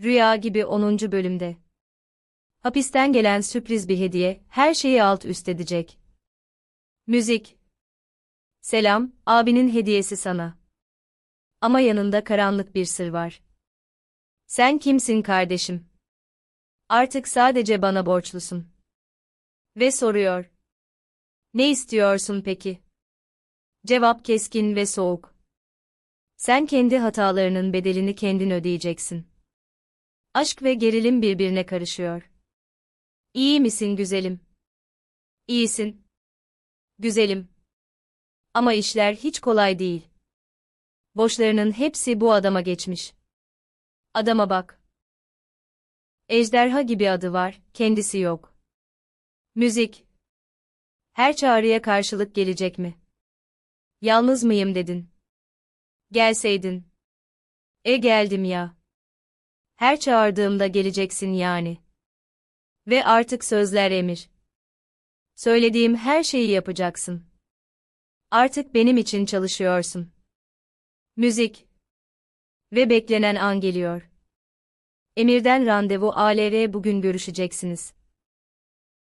Rüya gibi 10. bölümde. Hapisten gelen sürpriz bir hediye, her şeyi alt üst edecek. Müzik. Selam, abinin hediyesi sana. Ama yanında karanlık bir sır var. Sen kimsin kardeşim? Artık sadece bana borçlusun. Ve soruyor. Ne istiyorsun peki? Cevap keskin ve soğuk. Sen kendi hatalarının bedelini kendin ödeyeceksin. Aşk ve gerilim birbirine karışıyor. İyi misin güzelim? İyisin. Güzelim. Ama işler hiç kolay değil. Boşlarının hepsi bu adama geçmiş. Adama bak. Ejderha gibi adı var, kendisi yok. Müzik. Her çağrıya karşılık gelecek mi? Yalnız mıyım dedin. Gelseydin. E geldim ya. Her çağırdığımda geleceksin yani. Ve artık sözler emir. Söylediğim her şeyi yapacaksın. Artık benim için çalışıyorsun. Müzik. Ve beklenen an geliyor. Emir'den randevu ALR bugün görüşeceksiniz.